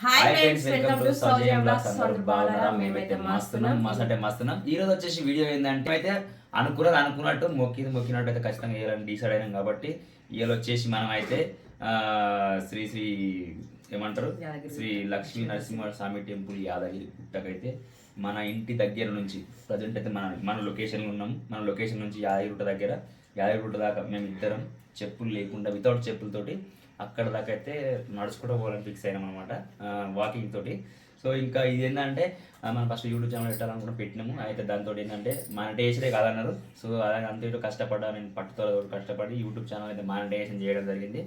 Hi friends welcome to Soujanya blogs అందరూ బాగున్నారా? మేమైతే మస్తున్నాం. మస్తు అంటే మస్తున్నాం. ఈ రోజు వచ్చేసి వీడియో ఏంటంటే అయితే అనుకున్నది అనుకున్నట్టు మొక్కింది మొక్కినట్టు అయితే ఖచ్చితంగా వేయాలని డిసైడ్ అయినాం కాబట్టి ఇవాళ వచ్చేసి మనం అయితే శ్రీ శ్రీ ఏమంటారు? యాదగిరి. శ్రీ లక్ష్మీ నరసింహ స్వామి టెంపుల్ యాదగిరి గుట్టకైతే మన ఇంటి దగ్గర నుంచి ప్రజెంట్ అయితే మన మన లొకేషన్లో ఉన్నాం. మన లొకేషన్ నుంచి యాదగిరిగుట్ట దగ్గర. యాదగిరిగుట్ట దాకా మేము ఇద్దరం చెప్పులు లేకుండా వితౌట్ చెప్పులతోటి అక్కడ దాకా అయితే నడుచుకుంటూ పోవాలని ఫిక్స్ అయినాం అనమాట వాకింగ్ తోటి. సో ఇంకా ఇది ఏంటంటే మనం ఫస్ట్ యూట్యూబ్ ఛానల్ పెట్టాలనుకున్న పెట్టినాము. అయితే దాంతో ఏంటంటే మానిటైజేషనే కాదన్నారు. సో అలా అంత ఇటు కష్టపడ్డా నేను పట్టుదల కష్టపడి యూట్యూబ్ ఛానల్ అయితే మానిటైజేషన్ చేయడం జరిగింది.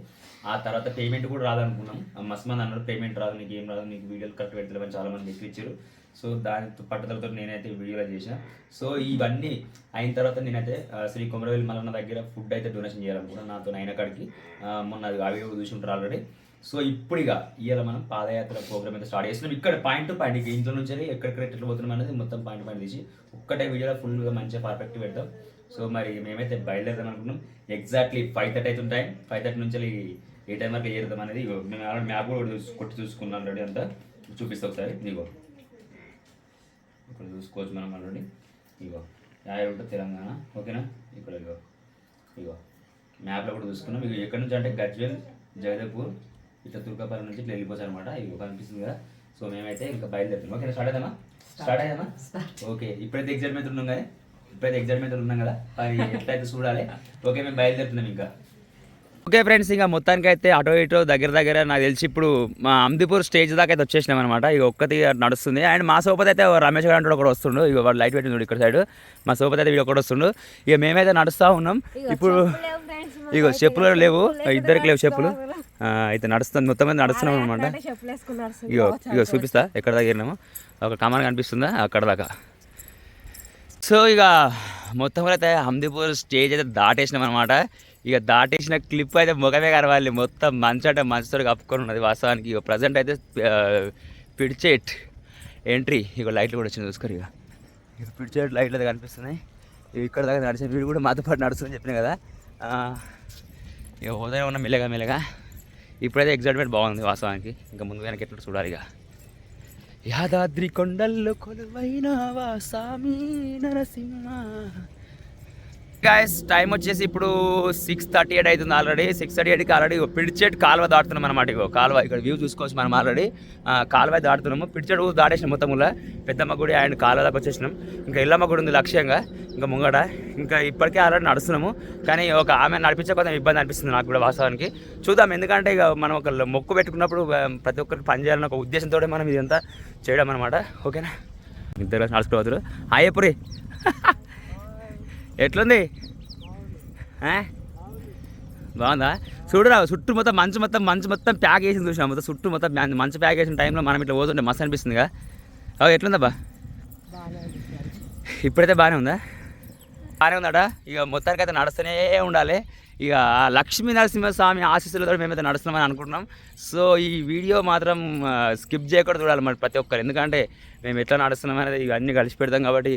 ఆ తర్వాత పేమెంట్ కూడా రాదనుకున్నాం. ఆ, మస్తు మంది అన్నారు పేమెంట్ రాదు నీకు ఏం రాదు నీకు వీడియోలు కరెక్ట్ పెట్టలేమని చాలా మంది ఎక్కిచ్చారు సో దాని పట్టుదలతో నేనైతే వీడియోలో చేసిన సో ఇవన్నీ అయిన తర్వాత నేనైతే శ్రీ కొమరవెల్లి మల్లన్న దగ్గర ఫుడ్ అయితే డొనేషన్ చేయాలనుకున్నాను నాతో అయిన కాడికి. మొన్న అది అవి ఇవి చూసి ఉంటారు ఆల్రెడీ సో ఇప్పుడు ఇక ఇవాళ మనం పాదయాత్ర ప్రోగ్రామ్ అయితే స్టార్ట్ చేస్తున్నాం. ఇక్కడ పాయింట్ టు పాయింట్ ఇక ఇంట్లో నుంచి ఎక్కడెక్కడ ఎట్లా పోతున్నాం అనేది మొత్తం పాయింట్ పాయింట్ తీసి ఒక్కటే వీడియోలో ఫుల్గా మంచిగా పర్ఫెక్ట్ పెడతాం. సో మరి మేమైతే బయలుదేరదాం అనుకున్నాం ఎగ్జాక్ట్లీ ఫైవ్ థర్టీ అయితే ఉంటాయి. ఫైవ్ థర్టీ నుంచి ఏ టైం వరకు చేరుదాం అనేది మేము ఆల్రెడీ మ్యాప్ కూడా కొట్టి చూసుకున్నాం ఆల్రెడీ అంతా. చూపిస్తాం ఒకసారి. ఇగో ఇక్కడ చూసుకోవచ్చు మనం ఆల్రెడీ ఇగో యాయగుట్ట తెలంగాణ. ఓకేనా? ఇక్కడ ఇగో ఇగో. మ్యాప్లో కూడా చూసుకున్నాం. ఇక ఎక్కడి నుంచి అంటే గజ్వేల్ జగదపూర్ ఇట్లా తుర్కాపల్లి నుంచి ఇట్లా వెళ్ళిపోతారు అనమాట ఇగో కనిపిస్తుంది కదా. సో మేమైతే ఇంకా బయలుదేరుతున్నాం. ఓకేనా? స్టార్ట్ అవుదామా స్టార్ట్ అయ్యామా ఓకే. ఇప్పుడైతే ఎగ్జైట్మెంట్ ఉన్నాం కదా. ఇప్పుడైతే ఎగ్జైట్మెంట్ ఉన్నాం కదా. మరి ఎట్లయితే చూడాలి. ఓకే మేము బయలుదేరుతున్నాం ఇంకా. ఓకే ఫ్రెండ్స్ ఇంకా మొత్తానికి అయితే అటో ఇటో దగ్గర దగ్గర నాకు తెలిసి ఇప్పుడు మా అమ్దిపూర్ స్టేజ్ దాకా అయితే వచ్చేసినాం అనమాట ఇక ఒక్కటి నడుస్తుంది. అండ్ మా సోపతి అయితే రమేష్ గారు అంటే ఒకటి వస్తుండు. ఇక వాడు లైట్ పెట్టిండు ఇక్కడ సైడ్. మా సోపతి అయితే వీడు ఒకటి వస్తుండు. ఇక మేమైతే నడుస్తూ ఉన్నాం. ఇప్పుడు ఇగో చెప్పులు లేవు. ఇద్దరికి లేవు చెప్పులు. అయితే నడుస్తుంది. మొత్తం మీద నడుస్తున్నాం అనమాట ఇగో ఇగో చూపిస్తా. ఎక్కడ దగ్గరనేమో. ఒక కమాన్ కనిపిస్తుందా? అక్కడ దాకా. సో ఇక మొత్తం అయితే హందీపూర్ స్టేజ్ అయితే దాటేసినాం అనమాట ఇక దాటేసిన క్లిప్ అయితే ముఖమే కనవాలి మొత్తం మంచట మంచితో మంచుతో కప్పుకొని ఉన్నది వాస్తవానికి. ఇక ప్రజెంట్ అయితే పిడిచేట్ ఎంట్రీ ఇక లైట్లు కూడా వచ్చింది చూసుకోరు ఇక. ఇక పిడిచేట్ లైట్లు అయితే కనిపిస్తున్నాయి. ఇక్కడ దాకా నడిచిన వీడు కూడా మాతో పాటు నడుస్తుందని చెప్పిన కదా. ఇక ఉదయం ఉన్న మెల్లగా మెల్లగా. ఇప్పుడైతే ఎగ్జైట్మెంట్ బాగుంది వాస్తవానికి. ఇంకా ముందు వెనక ఎట్లా చూడాలి ఇక. యాదాద్రి కొండల్లో కొలువైనవా స్వామి నరసింహ. గాయస్ టైం వచ్చేసి ఇప్పుడు సిక్స్ థర్టీ ఎయిట్ అవుతుంది ఆల్రెడీ సిక్స్ థర్టీ ఎయిట్కి ఆల్రెడీ పిడిచేట్ కాలువ దాటుతున్నాం అనమాట ఇగో కాలువ. ఇక్కడ వ్యూ చూసుకోవచ్చు మనం ఆల్రెడీ కాలువ దాటుతున్నాము. పిడిచేట్ ఊరు దాటేసినాం మొత్తం పెద్దమ్మ గుడి అండ్ కాలువ దాకా వచ్చేసినాం. ఇంకా ఇల్లమ్మ గుడి ఉంది లక్ష్యంగా. ఇంకా ముంగట. ఇంకా ఇప్పటికే ఆల్రెడీ నడుస్తున్నాము. కానీ ఒక ఆమె నడిపించే కొంచెం ఇబ్బంది అనిపిస్తుంది నాకు కూడా వాస్తవానికి. చూద్దాం. ఎందుకంటే ఇక మనం ఒక మొక్కు పెట్టుకున్నప్పుడు ప్రతి ఒక్కరికి పని చేయాలని ఒక ఉద్దేశంతో మనం ఇదంతా చేయడం అనమాట ఓకేనా? ఇద్దరు నడుచుకోవద్దు అయ్యపురి ఎట్లుంది? బాగుందా? చూడరా చుట్టూ మొత్తం మంచు మొత్తం మంచు మొత్తం ప్యాక్ వేసింది చూసినా మొత్తం చుట్టూ మొత్తం మంచు ప్యాక్ వేసిన టైంలో మనం ఇట్లా పోతుంటే మస్తు అనిపిస్తుందిగా. అవి ఎట్లుందబ్బా? ఇప్పుడైతే బాగానే ఉందా? బాగానే ఉందట ఇక మొత్తానికి అయితే నడుస్తూనే ఉండాలి. ఇక లక్ష్మీ నరసింహస్వామి ఆశీస్సులతో మేమైతే నడుస్తున్నామని అనుకుంటున్నాం. సో ఈ వీడియో మాత్రం స్కిప్ చేయకూడదు చూడాలి మరి ప్రతి ఒక్కరు. ఎందుకంటే మేము ఎట్లా నడుస్తున్నాం అనేది ఇక అన్నీ కలిసి పెడతాం కాబట్టి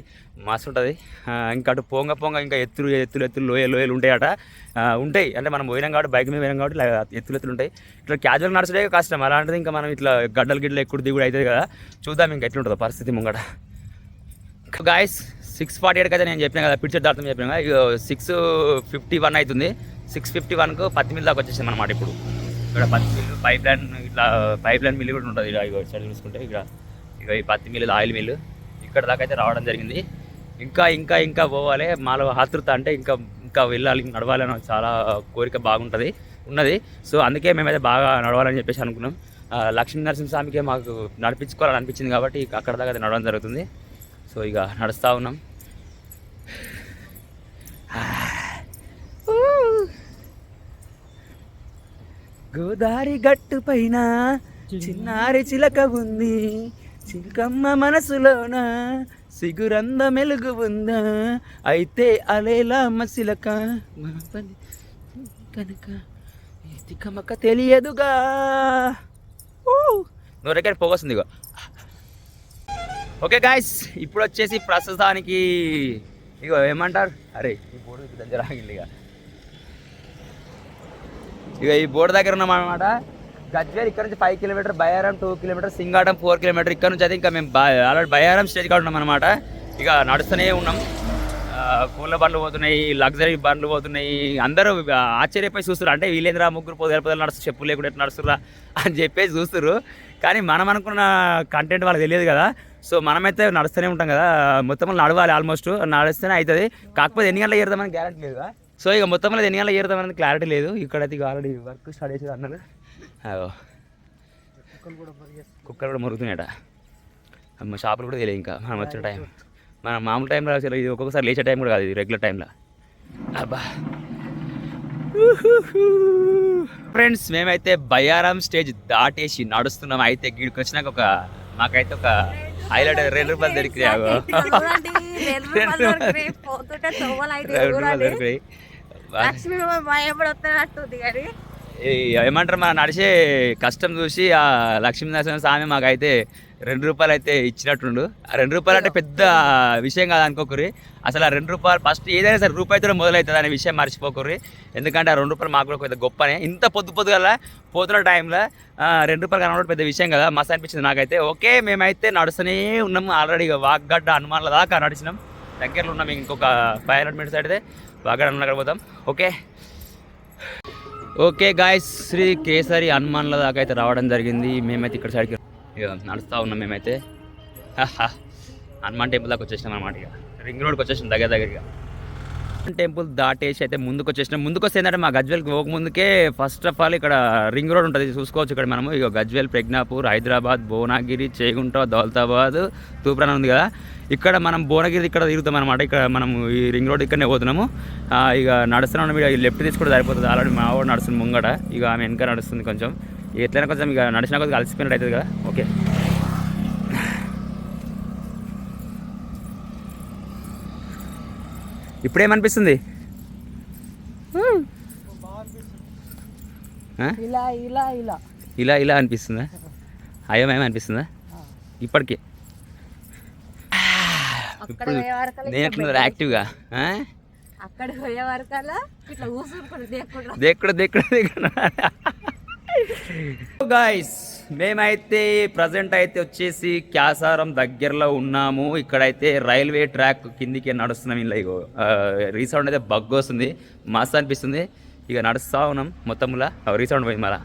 మస్తు ఉంటుంది. ఇంకా అటు పొంగ పొంగ ఇంకా ఎత్తులు ఎత్తులు ఎత్తులు లోయలు లోయలు ఉంటాయట. ఉంటాయి. అంటే మనం పోయినాం కాబట్టి బైక్ మీద పోయినాం కాబట్టి ఎత్తులు ఎత్తులు ఉంటాయి. ఇట్లా క్యాజువల్ నడిచడే కష్టం. అలాంటిది ఇంకా మనం ఇట్లా గడ్డలు గిడ్డలు ఎక్కుడు దిగుడు అవుతుంది కదా. చూద్దాం ఇంకా ఎట్లుంటుందో పరిస్థితి ముంగట. గాయస్ సిక్స్ ఫార్టీ ఎయిట్కి అయితే నేను చెప్పిన కదా పిక్చర్ దాటుతాం చెప్పాను కదా ఇక సిక్స్ ఫిఫ్టీ వన్ అవుతుంది సిక్స్ ఫిఫ్టీ వన్కు పత్తి మిల్ దాకా వచ్చేసాం అనమాట ఇప్పుడు. ఇక్కడ పత్తి మిల్లు పైప్ లైన్ ఇట్లా పైప్ లైన్ మిల్లు కూడా ఉంటుంది ఇక్కడ ఇక సైడ్ చూసుకుంటే ఇక్కడ. ఇక ఈ పత్తి మిల్లు ఆయిల్ మిల్లు ఇక్కడ దాకా అయితే రావడం జరిగింది. ఇంకా ఇంకా ఇంకా పోవాలి. మాలో ఆతృత అంటే ఇంకా ఇంకా వెళ్ళాలి నడవాలి అని చాలా కోరిక బాగుంటుంది ఉన్నది. సో అందుకే మేమైతే బాగా నడవాలని చెప్పేసి అనుకున్నాం. లక్ష్మీ నరసింహస్వామికి మాకు నడిపించుకోవాలని అనిపించింది కాబట్టి అక్కడ దాకా అయితే నడవడం జరుగుతుంది. సో ఇక నడుస్తూ ఉన్నాం. గోదారి గట్టు పైన చిన్నారి చిలక ఉంది. చిలకమ్మ మనసులోన సిగురంద మెలుగు ఉందా? అయితే అలేలా మసిలక కనుక తికమక తెలియదుగా. నోరెక్కడ పోగొస్తుంది ఇగో. ఓకే గాయస్ ఇప్పుడు వచ్చేసి ప్రస్తుతానికి ఇగో ఏమంటారు? అరే ఈ బోర్డు దగ్గర ఆగింది ఇక. ఇక ఈ బోర్డు దగ్గర ఉన్నాం అనమాట గజ్వేల్ ఇక్కడ నుంచి five kilometre Bayaram two kilometre Singatam four kilometre ఇక్కడ నుంచి అయితే ఇంకా మేము ఆల్రెడీ బయారం స్టేజ్ కాడ ఉన్నాం అనమాట ఇక నడుస్తూనే ఉన్నాం. కూల బండ్లు పోతున్నాయి లగ్జరీ బండ్లు పోతున్నాయి. అందరూ ఆశ్చర్యపోయి చూస్తారు అంటే వీళ్ళేంద్రా ముగ్గురు పొదల పొదలు నడుస్తారు చెప్పు లేకుండా నడుస్తురా అని చెప్పేసి చూస్తారు కానీ మనం అనుకున్న కంటెంట్ వాళ్ళకి తెలియదు కదా. సో మనమైతే నడుస్తూనే ఉంటాం కదా. మొత్తం నడవాలి ఆల్మోస్ట్ నడుస్తూనే అవుతుంది కాకపోతే ఎన్ని గంటల ఏరుదామని గ్యారంటీ లేదు సో ఇక మొత్తం ఎన్ని గంటలకు ఏరుదామని క్లారిటీ లేదు. ఇక్కడైతే ఇక ఆల్రెడీ వర్క్ స్టార్ట్ చేసేది అన్నారు. అదో కుక్కలు కూడా మురుగుతున్నాయట. అమ్మ షాపులు కూడా తెలియదు ఇంకా. మనం వచ్చిన టైం మన మామూలు టైంలో ఇది ఒక్కొక్కసారి లేచే టైం కూడా కాదు ఇది రెగ్యులర్ టైంలో అబ్బా. ఫ్రెండ్స్ మేమైతే బయారాం స్టేజ్ దాటేసి నడుస్తున్నాం. అయితే గీడికి వచ్చినాక ఒక మాకైతే ఒక హైలైట్ రెండు రూపాయలు దొరికినాయి రెండు రూపాయలు. దొరికినాయి. ఏమంటారు మన నడిచే కష్టం చూసి ఆ లక్ష్మీనరసింహ స్వామి మాకైతే రెండు రూపాయలు అయితే ఇచ్చినట్టుండు. ఆ రెండు రూపాయలు అంటే పెద్ద విషయం కాదు అనుకోకరి అసలు ఆ రెండు రూపాయలు ఫస్ట్ ఏదైనా సరే రూపాయితో మొదలవుతుంది అనే విషయం మర్చిపోకరి ఎందుకంటే ఆ రెండు రూపాయలు మాకు కూడా పెద్ద గొప్పనే. ఇంత పొద్దు పొద్దుగల పోతున్న టైంలో రెండు రూపాయలు కనబడడం పెద్ద విషయం కదా మస్తు అనిపించింది నాకైతే. ఓకే మేమైతే నడుస్తూనే ఉన్నాము ఆల్రెడీ వాగ్గడ్డ హనుమాన్ల దాకా నడిచినాం. దగ్గరలో ఉన్నాం ఇంకొక ఫైవ్ హండ్రెడ్ మీటర్స్ అయితే. వాగ్గడ్డ హనుమాన్ పోతాం. Okay. Okay guys Shri Kesari హనుమాన్ల దాకా అయితే రావడం జరిగింది. మేమైతే ఇక్కడ సైడ్కి ఇక నడుస్తూ ఉన్నాం మేమైతే. హనుమాన్ టెంపుల్ దాకా వచ్చేసినాం అనమాట ఇక రింగ్ రోడ్కి వచ్చేసినాం దగ్గర దగ్గరగా టెంపుల్ దాటేసి అయితే ముందుకు వచ్చేసినాం. ముందుకు వస్తే ఏంటంటే మా గజ్వేల్కి పోక ముందుకే ఫస్ట్ ఆఫ్ ఆల్ ఇక్కడ రింగ్ రోడ్ ఉంటుంది. చూసుకోవచ్చు ఇక్కడ మనము. ఇక గజ్వేల్ ప్రజ్ఞాపూర్ హైదరాబాద్ భువనగిరి చేగుంట దౌలతాబాద్ తూప్రాన్ ఉంది కదా. ఇక్కడ మనం భువనగిరి ఇక్కడ తిరుగుతాం అనమాట ఇక్కడ మనం ఈ రింగ్ రోడ్ ఇక్కడనే పోతున్నాము. ఇక నడుస్తున్నాం ఇక లెఫ్ట్ తీసుకుంటే సరిపోతుంది. ఆల్రెడీ మా వాడు నడుస్తుంది ముంగట. ఇక ఆమె వెనక నడుస్తుంది కొంచెం. ఎట్లయినా కొంచెం ఇక నడిచిన కొద్దిగా అలసిపోయినట్టు అవుతుంది కదా. ఓకే. ఇప్పుడేమనిపిస్తుంది? ఇలా ఇలా ఇలా. ఇలా ఇలా అనిపిస్తుందా? అయ్యమేమి అనిపిస్తుందా ఇప్పటికి. అక్కడ ఇప్పుడు నేను యాక్టివ్గా? అక్కడ పోయే వరకల్లా ఇట్లా ఊసుకుంటారు దేకుండా దేక్కుడు దేక్కుడు దేక్కుడు గాయస్ మేమైతే ప్రజెంట్ అయితే వచ్చేసి క్యాసారం దగ్గరలో ఉన్నాము. ఇక్కడైతే రైల్వే ట్రాక్ కిందికి నడుస్తున్నాం. ఇలా ఇగో రీసౌండ్ అయితే బగ్ వస్తుంది. మస్తు అనిపిస్తుంది. ఇక నడుస్తూ ఉన్నాం మొత్తంలా. రీసౌండ్ పోయింది మళ్ళా.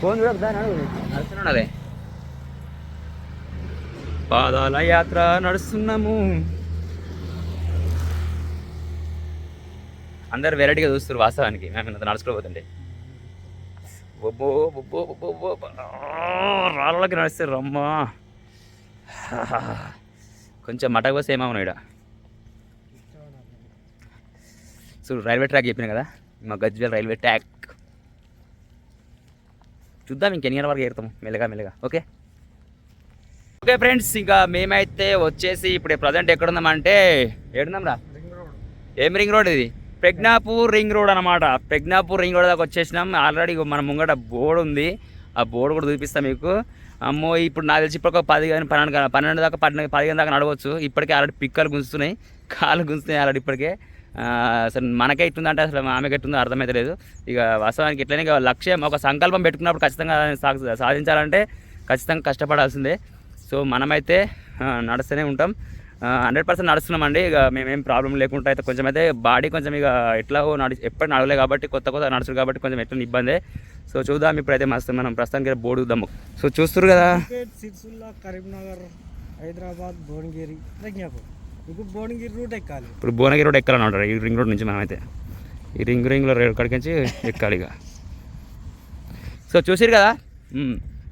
ఫోన్ చూడదా నడుస్తున్నాడు అదే. పాదాల యాత్ర నడుస్తున్నాము. అందరు వెరైటీగా చూస్తారు వాస్తవానికి. మేము ఇంత నడుచుకోపోతుంటే బొబ్బో రాళ్ళకి నడుస్తారు రమ్మా. కొంచెం మటక బస్ ఏమో ఇక్కడ సో రైల్వే ట్రాక్ చెప్పిన కదా? మా గజ్వేల్ రైల్వే ట్రాక్. చూద్దాం ఇంకెన్ని గంటల వరకు ఏరుతాం? మెల్లగా మెల్లగా. ఓకే? ఓకే ఫ్రెండ్స్ ఇంకా మేమైతే వచ్చేసి ఇప్పుడు ప్రజెంట్ ఎక్కడున్నామంటే ఏడున్నాం రా ఏం రింగ్ రోడ్ ఇది? ప్రజ్ఞాపూర్ రింగ్ రోడ్ అనమాట ప్రజ్ఞాపూర్ రింగ్ రోడ్ దాకా వచ్చేసినాం. ఆల్రెడీ మన ముంగట బోర్డు ఉంది. ఆ బోర్డు కూడా చూపిస్తాం మీకు. అమ్మో ఇప్పుడు నాకు తెలిసి ఇప్పుడు ఒక పది కానీ పన్నెండు పన్నెండు దాకా పన్నెండు పదిహేను దాకా నడవచ్చు. ఇప్పటికే ఆల్రెడీ పిక్కలు గుంజుతున్నాయి. కాళ్ళు గుంజుతున్నాయి ఆల్రెడీ ఇప్పటికే. అసలు మనకే ఎట్టుందంటే అసలు ఆమెకి ఎట్టుందో అర్థమైతే లేదు ఇక వాస్తవానికి ఎట్లయినా లక్ష్యం ఒక సంకల్పం పెట్టుకున్నప్పుడు ఖచ్చితంగా సాధించాలంటే ఖచ్చితంగా కష్టపడాల్సిందే. సో మనమైతే నడుస్తూనే ఉంటాం. హండ్రెడ్ పర్సెంట్ నడుస్తున్నామండి. ఇక మేమేం ప్రాబ్లం లేకుండా అయితే కొంచెం అయితే బాడీ కొంచెం ఇక ఎట్లా నడి ఎప్పుడు నడవలే కాబట్టి కొత్త కొత్త నడుచుడు కాబట్టి కొంచెం ఎట్లా ఇబ్బందే. సో చూద్దాం ఇప్పుడైతే మస్తు మనం ప్రస్తుతానికి బోర్డు చూద్దాము సో చూస్తారు కదా. కరీంనగర్ హైదరాబాద్ భువనగిరి ఇప్పుడు భువనగిరి రూట్ ఎక్కాలి. ఇప్పుడు భువనగిరి రోడ్ ఎక్కాలని ఉంటారు ఈ రింగ్ రోడ్ నుంచి మనమైతే ఈ రింగ్ రింగ్లో రేడు కాడికి నుంచి ఎక్కాలి ఇక. సో చూసిరు కదా.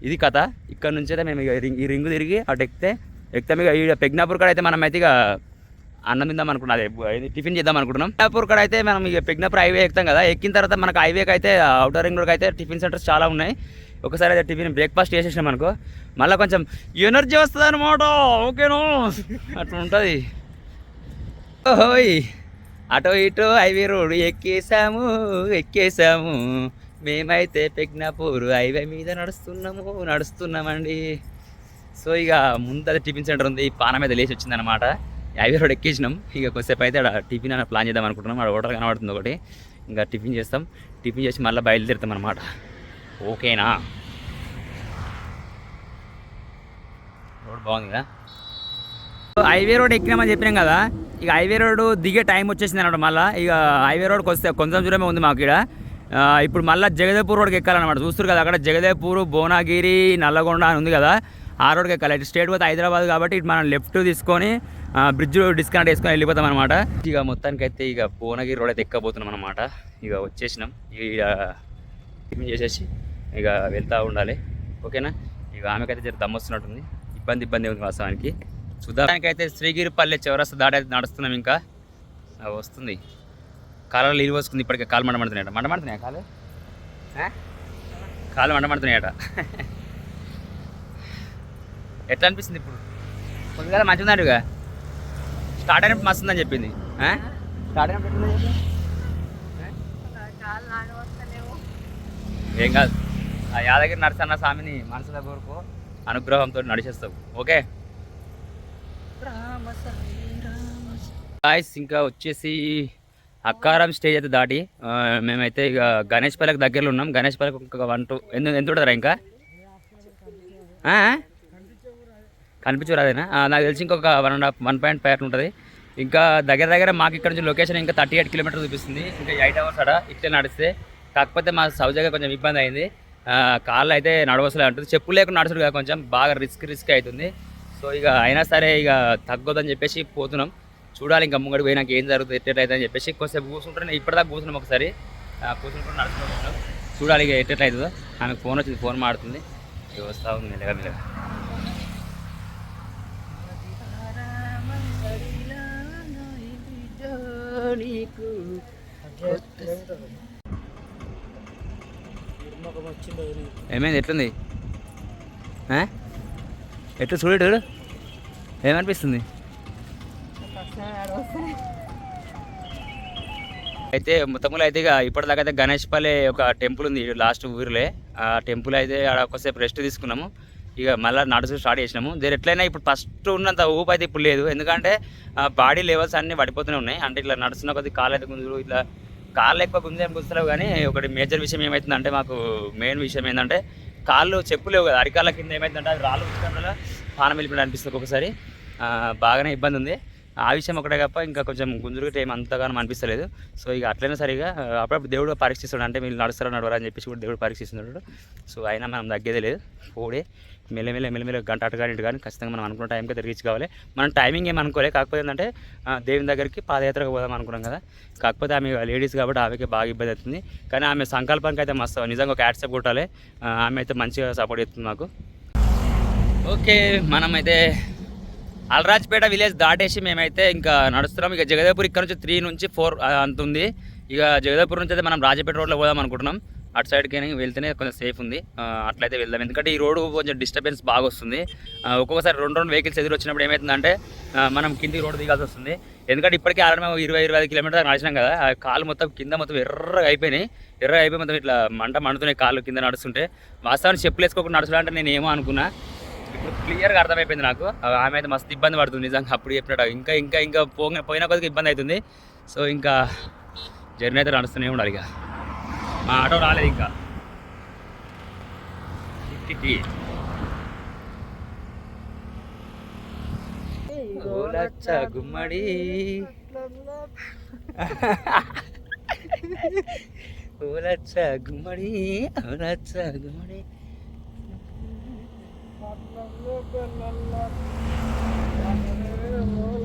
ఇది కథ. ఇక్కడ నుంచి అయితే మేము ఈ రింగ్ తిరిగి అటు ఎక్కితే ఎక్కితే ఇక ఈ పెగ్నాపూర్ కాడ అయితే మనం అయితే ఇక అన్నం తిందాం అనుకున్నాం అదే టిఫిన్ చేద్దాం అనుకుంటున్నాం. పెగ్నాపూర్ కాడ అయితే మనం ఇక పెగ్నాపూర్ హైవే ఎక్కుతాం కదా ఎక్కిన తర్వాత మనకు హైవేకి అయితే అవుటర్ రింగ్ రోడ్కి అయితే టిఫిన్ సెంటర్స్ చాలా ఉన్నాయి. ఒకసారి అయితే టిఫిన్ బ్రేక్ఫాస్ట్ చేసేసినాం అనుకో మళ్ళీ కొంచెం ఎనర్జీ వస్తుంది అనమాట ఓకేనా? అట్లా ఉంటుంది. ఓయ్ అటు ఇటు హైవే రోడ్ ఎక్కేసాము ఎక్కేసాము మేమైతే పెగ్నాపూర్ హైవే మీద నడుస్తున్నాము నడుస్తున్నామండి. సో ఇక ముందర టిఫిన్ సెంటర్ ఉంది పాన మీద లేచి వచ్చిందనమాట హైవే రోడ్ ఎక్కేసినాం. ఇక కొద్దిసేపు అయితే అక్కడ టిఫిన్ అని ప్లాన్ చేద్దాం అనుకుంటున్నాం. అక్కడ హోటల్ కనబడుతుంది ఒకటి. ఇంకా టిఫిన్ చేస్తాం. టిఫిన్ చేసి మళ్ళీ బయలుదేరుతాం అనమాట ఓకేనా? రోడ్ బాగుంది కదా? హైవే రోడ్ ఎక్కినామని చెప్పినాం కదా. ఇక హైవే రోడ్ దిగే టైం వచ్చేసింది అనమాట మళ్ళీ. ఇక హైవే రోడ్కి వస్తే కొంచెం దూరమే ఉంది మాకు ఇక్కడ. ఇప్పుడు మళ్ళీ జగదేపూర్ రోడ్కి ఎక్కాలన్నమాట. చూస్తారు కదా అక్కడ జగదేపూర్ భువనగిరి నల్లగొండ అని ఉంది కదా. ఆ రోడ్కి ఎక్కాలి ఇటు స్టేట్ పోతే హైదరాబాద్ కాబట్టి ఇటు మనం లెఫ్ట్ తీసుకొని బ్రిడ్జ్ డిస్కనెక్ట్ వేసుకొని వెళ్ళిపోతాం అనమాట ఇక మొత్తానికి అయితే ఇక భువనగిరి రోడ్ అయితే ఎక్కబోతున్నాం అనమాట ఇక వచ్చేసినాం. ఇక టిఫిన్ చేసేసి ఇక వెళ్తూ ఉండాలి. ఓకేనా? ఇక ఆమెకైతే జర దమ్మొస్తున్నట్టుంది ఇబ్బంది ఇబ్బంది ఉంది వాస్తవానికి. చూద్దానికైతే శ్రీగిరిపల్లి చౌరస్తా దాడి నడుస్తున్నాం ఇంకా. వస్తుంది. కాలలో నీళ్ళు పోసుకుంది ఇప్పటికే కాలు మండమంటున్నాయట మండమంటున్నాయా కాలు? కాలు మండమంటున్నాయట ఎట్లా అనిపిస్తుంది ఇప్పుడు? కొద్దిగా మంచిగా ఉన్నాడుగా స్టార్ట్ అయినప్పుడు మస్తు ఉందని చెప్పింది స్టార్ట్ అయినప్పుడు ఏం కాదు. ఆ యాదగిరి నరసన్న స్వామిని మనసులో కోరుకో అనుగ్రహంతో నడిచేస్తావు. ఓకే? గాయస్ ఇంకా వచ్చేసి అక్కారం స్టేజ్ అయితే దాటి మేమైతే ఇక గణేష్ పల్లెకి దగ్గరలో ఉన్నాం. గణేష్ పల్లెకి ఒక వన్ టూ ఎంత ఎంత ఉంటుందా ఇంకా? కనిపించరు అదేనా నాకు తెలిసి ఇంకొక one and half one point five ఉంటుంది. ఇంకా దగ్గర దగ్గర మాకు ఇక్కడ నుంచి లొకేషన్ ఇంకా థర్టీ ఎయిట్ కిలోమీటర్ చూపిస్తుంది. ఇంకా ఎయిట్ అవర్స్ అడ ఇట్లే నడిస్తే. కాకపోతే మా సౌజగా కొంచెం ఇబ్బంది అయింది. కాళ్ళు అయితే నడవసలే ఉంటుంది చెప్పు లేకుండా నడుచుడు కదా కొంచెం. బాగా రిస్క్ రిస్క్ అవుతుంది. సో ఇక అయినా సరే ఇక తగ్గొద్దని చెప్పేసి పోతున్నాం. చూడాలి ఇంకా ముంగడికి పోయినాక ఏం జరుగుతుంది ఎట్టెట్లయితే అని చెప్పేసి. కొంచెంసేపు కూర్చుంటే ఇప్పటిదాకా కూర్చున్నాం ఒకసారి. ఆ, నడుచుకుంటున్నాం చూడాలి ఇక ఎట్టెట్లయితుందో ఆమెకు ఫోన్ వచ్చింది ఫోన్ మాడుతుంది. ఇక ఉంది మెల్లగా మెల్లగా. నీకు ఏమైంది? ఎట్లుంది? ఎట్లా చూడేటోడు? ఏమనిపిస్తుంది? అయితే మొత్తంలో అయితే ఇక ఇప్పటిదాకా అయితే గణేష్ పల్లె ఒక టెంపుల్ ఉంది లాస్ట్ ఊరిలో. ఆ టెంపుల్ అయితే ఆడ ఒకసేపు రెస్ట్ తీసుకున్నాము. ఇక మళ్ళీ నడుచు స్టార్ట్ చేసినాము. దీని ఎట్లయినా ఇప్పుడు ఫస్ట్ ఉన్నంత ఊపు అయితే ఇప్పుడు లేదు. ఎందుకంటే బాడీ లెవెల్స్ అన్నీ పడిపోతూనే ఉన్నాయి. అంటే ఇట్లా నడుస్తున్న కొద్ది కాళ్ళు అయితే గుంజులు ఇట్లా కాళ్ళు ఎక్కువ గుంజని గుంజలేవు కానీ ఒకటి మేజర్ విషయం ఏమవుతుందంటే మాకు మెయిన్ విషయం ఏంటంటే కాళ్ళు చెప్పులేవు కదా. అరికాళ్ళ కింద ఏమైందంటే అది రాళ్ళు ఉంచడం వల్ల పానం వెళ్ళిపోయి అనిపిస్తుంది ఒకసారి బాగానే ఇబ్బంది ఉంది. ఆ విషయం ఒకటే తప్ప ఇంకా కొంచెం గుంజురుగా ఏం అంతగానో అనిపిస్తలేదు. సో ఇక అట్లయినా సరిగా అప్పుడప్పుడు దేవుడు పరీక్షిస్తాడు. అంటే మీరు నడుస్తారో నడవరా అని చెప్పేసి కూడా దేవుడు పరీక్షిస్తున్నాడు. సో అయినా మనం తగ్గేదే లేదు. పోడే. మెల్లమెల్ల మెల్లమెల్ల గంట అటు కానీ ఇటు కానీ ఖచ్చితంగా మనం అనుకున్న టైంకి తిరిగి కావాలి మనం టైమింగ్ ఏం అనుకోలే కాకపోతే ఏంటంటే దేవుని దగ్గరికి పాదయాత్రకు పోదాం అనుకున్నాం కదా. కాకపోతే ఆమె లేడీస్ కాబట్టి ఆమెకి బాగా ఇబ్బంది అవుతుంది. కానీ ఆమె సంకల్పానికి అయితే మస్తు నిజంగా ఒక యాడ్సప్ కొట్టాలి ఆమె అయితే మంచిగా సపోర్ట్ చేస్తుంది మాకు. ఓకే మనమైతే అలరాజ్పేట విలేజ్ దాటేసి మేమైతే ఇంకా నడుస్తున్నాం. ఇక జగదేపూర్ ఇక్కడ నుంచి త్రీ నుంచి ఫోర్ అంత ఉంది. ఇక జగదేపూర్ నుంచి అయితే మనం రాజపేట రోడ్లో పోదాం అనుకుంటున్నాం. అటు సైడ్కి వెళ్తేనే కొంచెం సేఫ్ ఉంది. అట్లయితే వెళ్దాం. ఎందుకంటే ఈ రోడ్డు కొంచెం డిస్టర్బెన్స్ బాగా వస్తుంది. ఒక్కొక్కసారి రెండు రెండు వెహికల్స్ ఎదురు వచ్చినప్పుడు ఏమవుతుందంటే మనం కింది రోడ్డు దిగాల్సి వస్తుంది. ఎందుకంటే ఇప్పటికే ఆల్రెడీ మేము ఇరవై ఇరవై ఐదు కిలోమీటర్ నడిచినాం కదా. కాలు మొత్తం కింద మొత్తం ఎర్రగా అయిపోయినాయి. ఎర్రగా అయిపోయి మొత్తం ఇట్లా మంట మండుతున్నాయి కాళ్ళు కింద నడుస్తుంటే వాస్తవానికి చెప్పులు వేసుకోకుండా నడుచులంటే నేను ఏమో అనుకున్నా. ఇప్పుడు క్లియర్గా అర్థమైపోయింది నాకు. ఆమె అయితే మస్తు ఇబ్బంది పడుతుంది నిజంగా అప్పుడు చెప్పినట్టు. ఇంకా ఇంకా ఇంకా పోయిన కొద్దిగా ఇబ్బంది అవుతుంది. సో ఇంకా జర్నీ అయితే నడుస్తూనే ఉండాలి ఇక. ఆటో రాలేదు ఇంకా టిట్టి. ఓ లచ్చ గుమ్మడి ఓ లచ్చ గుమ్మడి ఓ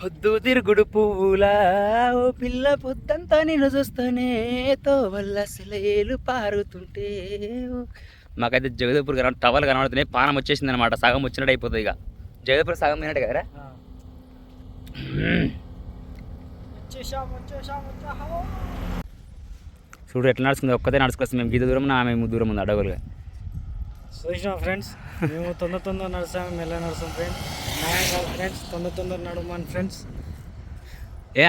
పొద్దు తిరుగుడు పువ్వులా ఓ పిల్ల పొద్దంతా నేను చూస్తానే తో వల్ల సెలయేలు పారుతుంటే. ఓ. మాకైతే జగదేపూర్ కన టవల్ కనబడుతున్నాయి పానం వచ్చేసింది అనమాట సగం వచ్చినట్టు అయిపోతుంది ఇక. జగదేపూర్ సగం పోయినట్టు కదరా? చూడు ఎట్లా నడుస్తుంది ఒక్కతే నడుచుకొస్తుంది మేము గీత దూరం ఆమె దూరం ఉంది అడవులుగా. చూసినాం ఫ్రెండ్స్ మేము తొందర తొందర నడుస్తాం మెల్ల నడుస్తాం ఫ్రెండ్స్ న్యాయం కాదు ఫ్రెండ్స్ తొందర తొందర నడవమని ఫ్రెండ్స్ ఏ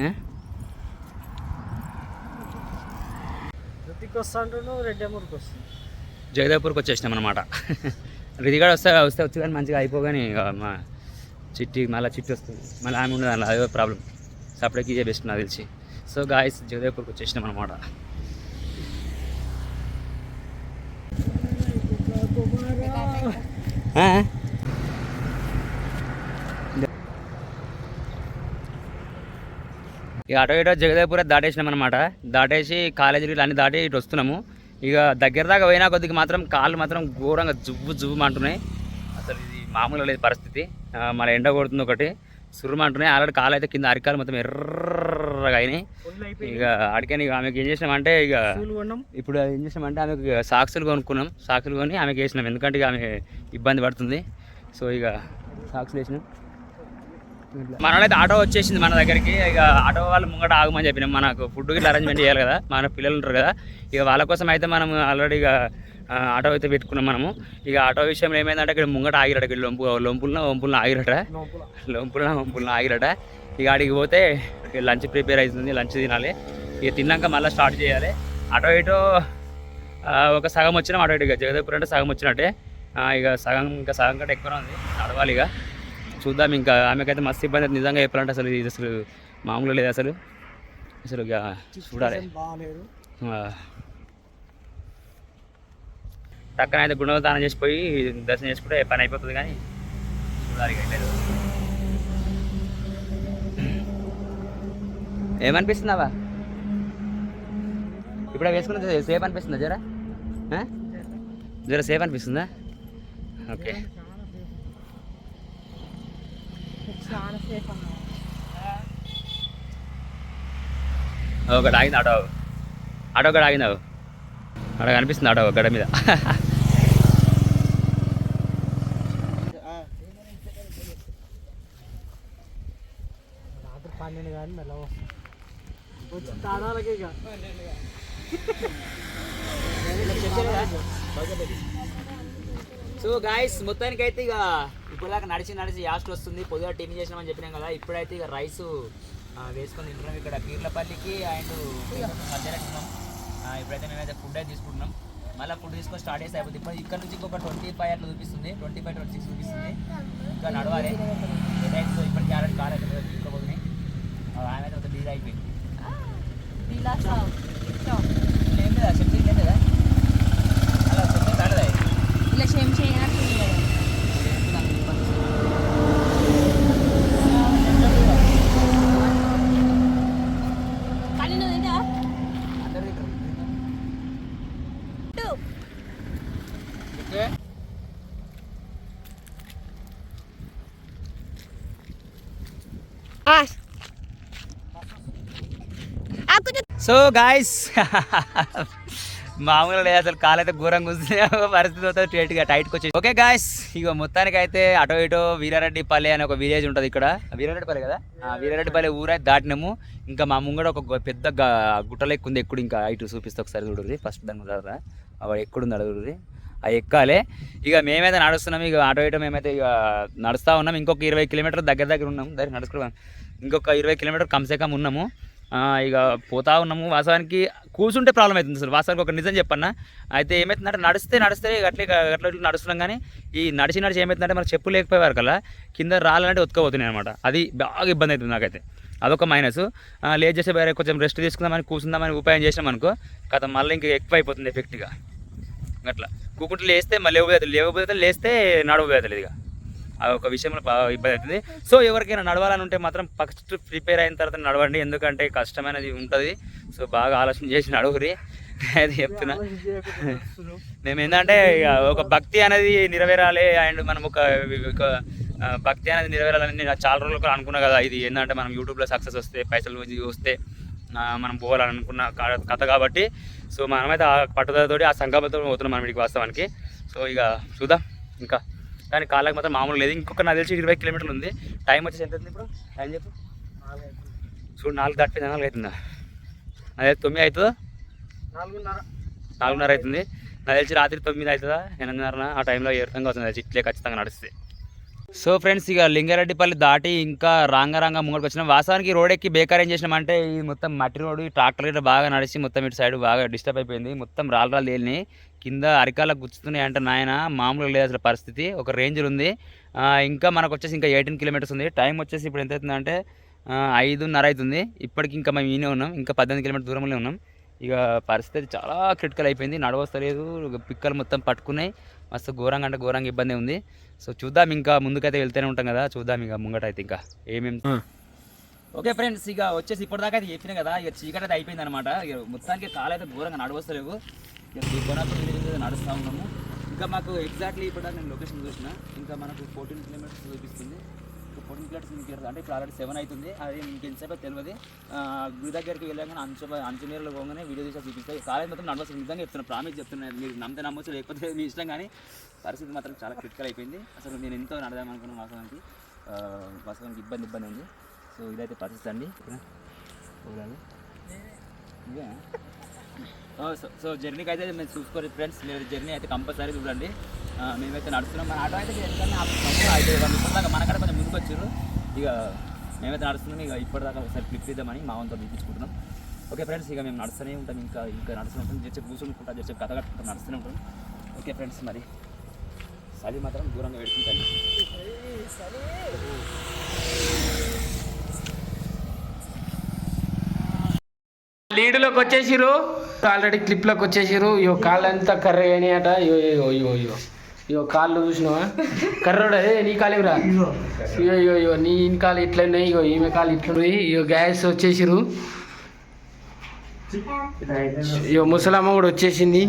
ఏ? రుతికి వస్తాంటును రెడ్డి అమ్మూరికి వస్తుంది. జగదేపూర్కి వచ్చేసినాం అనమాట రిదిగాడు వస్తే వస్తే వచ్చి కానీ మంచిగా అయిపోగాని మా చిట్టి మళ్ళీ చిట్టి వస్తుంది. మళ్ళీ ఆమె ఉండదు అలా అదే ప్రాబ్లం సపరేట్కి ఇదే బెస్ట్ నాకు తెలిసి. సో గాయస్ జగదేవ్పూర్కి వచ్చేసినాం అనమాట ఇక అటో ఇటో జగదేవ్పూర్ దాటేసినాం అనమాట దాటేసి కాలేజీలు అన్ని దాటి ఇటు వస్తున్నాము. ఇక దగ్గర దాకా పోయినా కొద్దిగా మాత్రం కాళ్ళు మాత్రం ఘోరంగా జువ్వు జువ్వు అంటున్నాయి. అసలు ఇది మామూలుగా లేదు పరిస్థితి. మన ఎండ కొడుతుంది ఒకటి. సురుమంటున్నాయి ఆల్రెడీ కాలు అయితే కింద అరికాలు మొత్తం ఎర్రగా అయినాయి. ఇక అడిగాని ఇక ఆమెకి ఏం చేసినామంటే ఇక ఇప్పుడు ఏం చేసినామంటే ఆమెకి సాక్సులు కొనుక్కున్నాం. సాక్సులు కొని ఆమెకి వేసినాం. ఎందుకంటే ఇక ఆమె ఇబ్బంది పడుతుంది. సో ఇక సాక్సులు వేసినాం. మనోడైతే ఆటో వచ్చేసింది మన దగ్గరికి. ఇక ఆటో వాళ్ళు ముంగట ఆగమని చెప్పినాం. మనకు ఫుడ్ గిట్ల అరేంజ్మెంట్ చేయాలి కదా. మన పిల్లలు ఉంటారు కదా. ఇక వాళ్ళ కోసం అయితే మనం ఆల్రెడీ ఇక ఆటో అయితే పెట్టుకున్నాం మనము. ఇక ఆటో విషయంలో ఏమైందంటే ఇక్కడ ముంగట ఆగిరట ఇక్కడ లొంపు లొంపులన వంపులన ఆగిరట. లోపల లోపల వంపులన ఆగిరట. ఇక ఆడికి పోతే లంచ్ ప్రిపేర్ అవుతుంది లంచ్ తినాలి. ఇక తిన్నాక మళ్ళీ స్టార్ట్ చేయాలి. అటో ఇటో ఒక సగం వచ్చినాం అటో ఇటు ఇక. జగదేవ్పూర్ అంటే సగం వచ్చినట్టే. ఇక సగం ఇంకా సగం కంటే ఎక్కువ ఉంది. నడవాలి ఇక. చూద్దాం ఇంకా ఆమెకైతే మస్తు ఇబ్బంది అవుతుంది. నిజంగా చెప్పాలంటే అసలు ఇది అసలు మామూలుగా లేదు అసలు. అసలు ఇక చూడాలి. టక్కన అయితే గుండె దానం చేసిపోయి దర్శనం చేసుకుంటే పని అయిపోతుంది కానీ చూడాలి ఇక ఇప్పుడే ఏమనిపిస్తుందావా వేసుకున్న సేఫ్ అనిపిస్తుందా జరా? జరా సేఫ్ అనిపిస్తుందా? ఓకే. ఒకటి ఆగింది ఆటో. ఆటో ఒకటి ఆగిందావు అక్కడ కనిపిస్తుంది ఆటో గడ మీద రాత్రి పన్నెండు కానీ మెల్ల వచ్చి తాడాలకి ఇక సో గాయస్ మొత్తానికి అయితే ఇక ఇప్పుడు దాకా నడిచి నడిచి యాస్ట్ వస్తుంది. పొద్దుగా టీవీ చేసినామని చెప్పినాం కదా ఇప్పుడైతే ఇక రైస్ వేసుకొని తింటున్నాం ఇక్కడ పీర్లపల్లికి అండ్ మధ్యాహ్నం ఇప్పుడైతే మేమైతే ఫుడ్ అయితే తీసుకుంటున్నాం. మళ్ళీ ఫుడ్ తీసుకొని స్టార్ట్ చేస్తే అయిపోతుంది ఇప్పుడు ఇక్కడ నుంచి ఇంకొక ట్వంటీ ఫైవ్ అట్లా చూపిస్తుంది. ట్వంటీ ఫైవ్ ట్వంటీ సిక్స్ చూపిస్తుంది. ఇంకా నడవాలి. ఏదైతే ఇప్పటికి ఆల్రెడీ కార్ అయితే తీసుకోబోతున్నాయి ఆమె అయితే ఒక డీల్ అయిపోయింది విలాస ఏం లేదా చెప్తే ఏం లేదా అలా చెప్తే కాలేదా ఇలా షేమ్ చేయనట్టు కానీ నువ్వు తింటా అందరూ తింటారు. టూ ఓకే సో గాయస్ మామూలుగా లేదు అసలు కాలైతే ఘోరంగా కూర్చుంది పరిస్థితి అవుతుంది స్ట్రేట్గా టైట్కి వచ్చేసి ఓకే గాయస్ ఇక మొత్తానికి అయితే అటో ఇటో వీరారెడ్డిపల్లి అనే ఒక విలేజ్ ఉంటుంది ఇక్కడ. వీరారెడ్డిపల్లి కదా? వీరారెడ్డిపల్లి. ఊరైతే దాటినాము. ఇంకా మా ముంగడ ఒక పెద్ద గ- గుట్ట లెక్క ఉంది ఎప్పుడు ఇంకా. ఇటు చూపిస్తే ఒకసారి చూడరు ఫస్ట్ దాని ద్వారా అవి ఎక్కడుంది అడుగురు అవి ఎక్కాలి. ఇక మేమైతే నడుస్తున్నాం ఇక ఆటో ఇటో మేమైతే ఇక నడుస్తూ ఉన్నాం. ఇంకొక ఇరవై కిలోమీటర్ దగ్గర దగ్గర ఉన్నాం. దగ్గర నడుచుకున్నాం ఇంకొక ఇరవై కిలోమీటర్ కమ్సే కమ్ ఉన్నాము. ఇక పోతా ఉన్నాము. వాస్తవానికి కూర్చుంటే ప్రాబ్లం అవుతుంది అసలు. వాస్తవానికి ఒక నిజం చెప్పన్న. అయితే ఏమవుతుందంటే నడిస్తే నడిస్తే అట్లే అట్లా ఇట్లా నడుస్తున్నాం కానీ ఈ నడిచి నడిచి ఏమవుతుందంటే మనకు చెప్పు లేకపోయేవారు కల్లా కింద రాలంటే ఉతకపోతున్నాయి అనమాట అది బాగా ఇబ్బంది అవుతుంది నాకైతే. అదొక మైనస్ లేట్ చేసే వేరే కొంచెం రెస్ట్ తీసుకుందామని కూర్చుందామని ఉపాయం చేసినాం అనుకో కథ మళ్ళీ ఇంకా ఎక్కువ అయిపోతుంది ఎఫెక్ట్గా అట్లా. కూకుంటే లేస్తే మళ్ళీ లేవబోతుంది లేవబోతే లేస్తే నడవబోతుంది ఇక. ఆ ఒక విషయంలో బాగా ఇబ్బంది అవుతుంది. సో ఎవరికైనా నడవాలని ఉంటే మాత్రం ఫస్ట్ ప్రిపేర్ అయిన తర్వాత నడవండి. ఎందుకంటే కష్టమైనది ఉంటుంది. సో బాగా ఆలోచన చేసి నడువురి. అది చెప్తున్నా. మేము ఏంటంటే ఇక ఒక భక్తి అనేది నెరవేరాలి. అండ్ మనం ఒక ఒక, భక్తి అనేది నెరవేరాలని చాలా రోజులు కూడా అనుకున్నా కదా. ఇది ఏంటంటే మనం యూట్యూబ్లో సక్సెస్ వస్తే పైసలు వస్తే మనం పోవాలని అనుకున్న కథ కాబట్టి. సో మనమైతే ఆ పట్టుదలతోటి ఆ సంకల్పంతో పోతున్నాం మనం ఇక్కడికి వాస్తవానికి. సో ఇక చూద్దాం. ఇంకా కానీ కాళ్ళకి మాత్రం మామూలు లేదు. ఇంకొక నాకు తెలిసి ఇరవై కిలోమీటర్లు ఉంది. టైం వచ్చేసి ఎంత ఇప్పుడు? టైం చెప్పు. చూడు నాలుగు దాటిపోయింది. నాలుగు అవుతుందా? అదే తొమ్మిది అవుతుందా? నాలుగున్నర. నాలుగున్నర అవుతుంది. నాకు తెలిసి రాత్రి తొమ్మిది అవుతుందా? ఎనిమిదిన్నర ఆ టైంలో ఏరుతంగా అవుతుంది అది ఇట్లే ఖచ్చితంగా నడిస్తే సో ఫ్రెండ్స్ ఇక లింగారెడ్డిపల్లి దాటి ఇంకా రాంగరాంగ ముంగడికి వచ్చినాం వాస్తవానికి రోడ్ ఎక్కి బేకార్ ఏం చేసినామంటే ఈ మొత్తం మట్టి రోడ్డు ఈ ట్రాక్టర్ గట్రా బాగా నడిచి మొత్తం ఇటు సైడ్ బాగా డిస్టర్బ్ అయిపోయింది. మొత్తం రాళ్ళు రాళ్ళు తేలిని కింద అరికాల గుచ్చుతున్నాయి అంటే నాయన. మామూలుగా లేదు అసలు పరిస్థితి. ఒక రేంజ్ ఉంది. ఇంకా మనకు వచ్చేసి ఇంకా ఎయిటీన్ కిలోమీటర్స్ ఉంది. టైం వచ్చేసి ఇప్పుడు ఎంత అవుతుందంటే ఐదున్నర అవుతుంది. ఇప్పటికి ఇంకా మేము ఈయనే ఉన్నాం. ఇంకా పద్దెనిమిది కిలోమీటర్ దూరంలో ఉన్నాం. ఇక పరిస్థితి చాలా క్రిటికల్ అయిపోయింది. నడవస్తలేదు. పిక్కలు మొత్తం పట్టుకున్నాయి. మస్తు ఘోరంగా అంటే ఘోరంగా ఇబ్బంది ఉంది. సో చూద్దాం ఇంకా ముందుకైతే వెళ్తూనే ఉంటాం కదా. చూద్దాం ఇక ముంగట అయితే ఇంకా ఏమేమి ఓకే ఫ్రెండ్స్ ఇక వచ్చేసి ఇప్పటిదాకా అయితే చెప్పిన కదా ఇక చీకటి అయితే అయిపోయింది అనమాట ఇక మొత్తానికి కాలు అయితే ఘోరంగా నడవస్తలేవు. ఇక మీద నడుస్తూ ఉన్నాము. ఇంకా మాకు ఎగ్జాక్ట్లీ ఇప్పుడు నేను లొకేషన్ చూసిన ఇంకా మనకు ఫోర్టీన్ కిలోమీటర్స్ చూపిస్తుంది. ఇంకా ఫోర్టీన్ కిలోమీటర్స్ ఇంక అంటే ఇప్పుడు ఆల్రెడీ సెవెన్ అవుతుంది. అది ఇంకెంతసేపు తెలియదు. ఆ, గుడి దగ్గరికి వెళ్ళగానే అంచు అంచునీరులో పోగానే వీడియో తీసి చూపిస్తాయి కాలేజ్ మొత్తం నడవస్తుంది నిజంగా చెప్తున్నా ప్రామిస్ చెప్తున్నాను మీరు నమ్మితే నమ్మచ్చు లేకపోతే మీ ఇష్టం కానీ పరిస్థితి మాత్రం చాలా క్రిటికల్ అయిపోయింది. అసలు నేను ఎంతో నడదాం అనుకున్నాను వాస్తవానికి. వాస్తవానికి ఇబ్బంది ఇబ్బంది ఉంది. సో ఇదైతే పరిస్థితి అండి. సో సో జర్నీకి అయితే మేము చూసుకోరు ఫ్రెండ్స్ మీరు జర్నీ అయితే కంపల్సరీ చూడండి. మేమైతే నడుస్తున్నాం. మన ఆటో అయితే ఎందుకని ఆపుతున్నాము అయితే వాళ్ళు ఇప్పటిదాకా మనకాడ కొంచెం ముందుకు వచ్చారు ఇక మేమైతే నడుస్తున్నాం. ఇక ఇప్పటిదాకా ఒకసారి క్లిప్ ఇద్దామని మా వంతో చూపించుకుంటున్నాం ఓకే ఫ్రెండ్స్ ఇక మేము నడుస్తూనే ఉంటాం. ఇంకా ఇంకా నడుస్తూ ఉంటాం. జస్ట్ కూర్చుంటుంటాం జస్ట్ కథ కట్టుకుంటాం నడుస్తూనే ఉంటాం. ఓకే ఫ్రెండ్స్ మరి చలి మాత్రం దూరంగా పెడుతుంటాను లీడులోకి వచ్చేసిరు ఆల్రెడీ క్లిప్లోకి వచ్చేసిరు ఇయో కాళ్ళు అంతా కర్ర అయినాయట. ఇయో ఇయో ఇయో ఇయో ఇయో కాళ్ళు చూసినావా? కర్రోడు అదే నీ కాలు రా? ఇయో ఇయో ఇయో నీ ఇన్ కాలు ఇట్లా ఉన్నాయి. ఇగో ఈమె కాలు ఇట్లా ఉన్నాయి. ఇయో గ్యాస్ వచ్చేసిరు ఇయో ముసలమ్మ కూడా వచ్చేసింది.